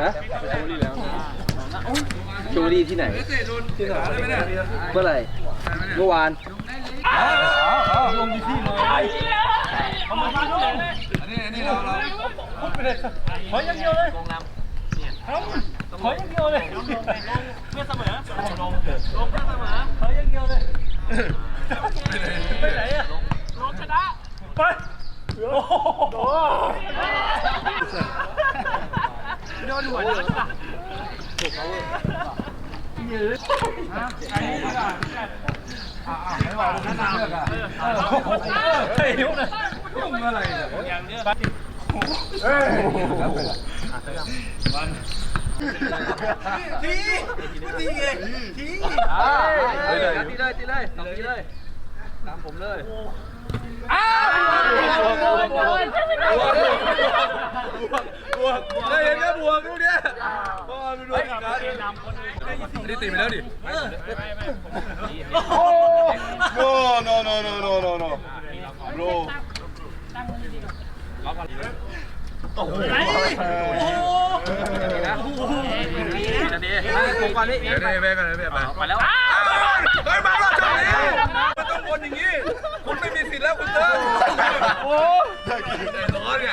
ฮะโชูรีที่ไหนที่ไหนเมื่อไหร่เมื่อวานลงที่เลยเอามาบ้านเลยอันนี้อันนี้เราเราพุดไปเลยขออย่างเดียวเลยขออย่างเดียวเลยเพื่อเสมอลงลงเพื่อเสมอขออย่างเดียวเลยไปไหนอะลงชนะไปโอ้โห ดนหัวนะยืดใครนี่ล่ะไม่ว่าลงน้ำเลือกอะเฮ้ยยุ่งเลยยุ่งอะไรเนี่ยอย่างเนี้ยเฮ้ยทีทีไงทีตีเลยตีเลยตีเลยตบตีเลยตามผมเลยอ้าวบวกบวกบวกได้เห็นแล้วบวกลูกเนี้ยพอไปดูกัน ดิสตีไปแล้วดิโอ้ no no no no no no no bro โอ้โหจะดีผมก่อนนี่เดี๋ยวได้แม่กันเลยแม่ไปไปแล้ว เฮ้ยมาแล้วจังเลยมันต้องวนอย่างนี้ คุณไม่มีสิทธิ์แล้วคุณเตอร์โอ้ใจร้อนไง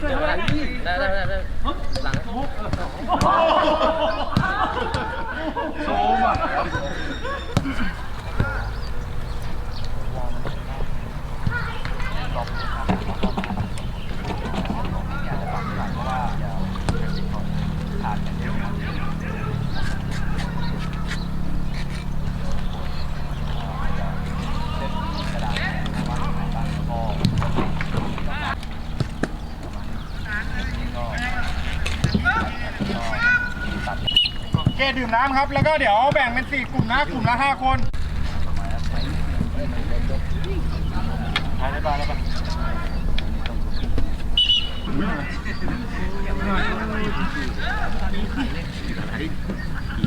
แต่ไม่ได้ได้ได้ได้หลังโซมอ่ะ เกดื่มน้ำครับ แล้วก็เดี๋ยวแบ่งเป็นสี่กลุ่มนะกลุ่มละห้าคน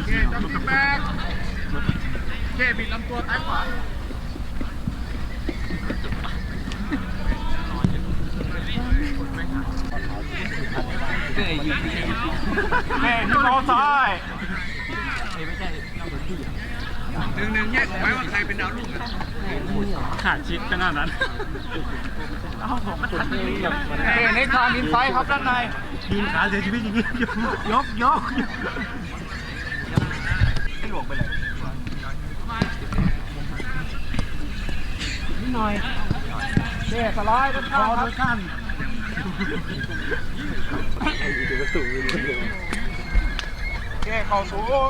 เกจับแปกเกบิดลำตัวซ้ายขวาแม่ที่มอซ้าย หนึ่งหนึ่งแยกไหมว่าใครเป็นดาวรุ่งอะขาดชิดขนาดนั้นเอาผมมาทันทีเกในคานอินไซด์ครับด้านในทีมขาเสียชีวิตอย่างนี้ยกยกให้หลวงไปเลยเกสไลด์ด้นข้างครับข้างเก้เข่าสูง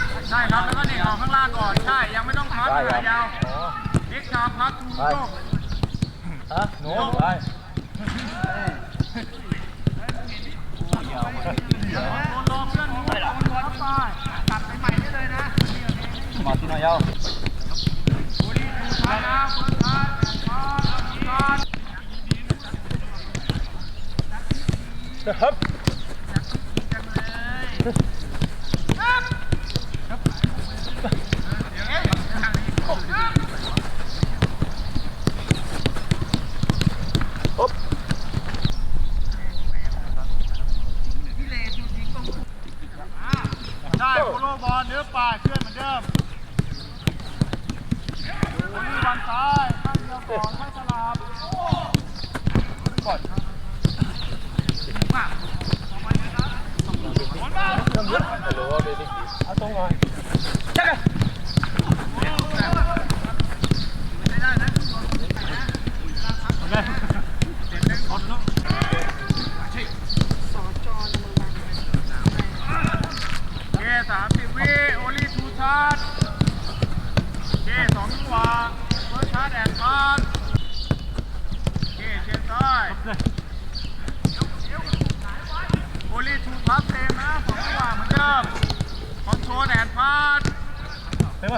ช่ครับแล้วก็เด็กออกข้างล่างก่อนใช่ยังไม่ต้องพักขายาวเด็กชาพักทูโยกฮะโน้ตไปโดนลงเพื่อนนู้นโดนหัวเข้าไปตัดไปใหม่ได้เลยนะมาที่นายาวบุรีถูกท้ายนะเปิดท้ายแข่งขันการนะค เพื่อนเหมือนเดิมดูนี่วางซ้ายข้างเดียวสองไม่สลับก่อนมาเอาตรงก่อนจักร โอลีทูพาสเต็มนะสองจังหวะเหมือนเดิมคอนโทรลแอนพาสเต็มไหม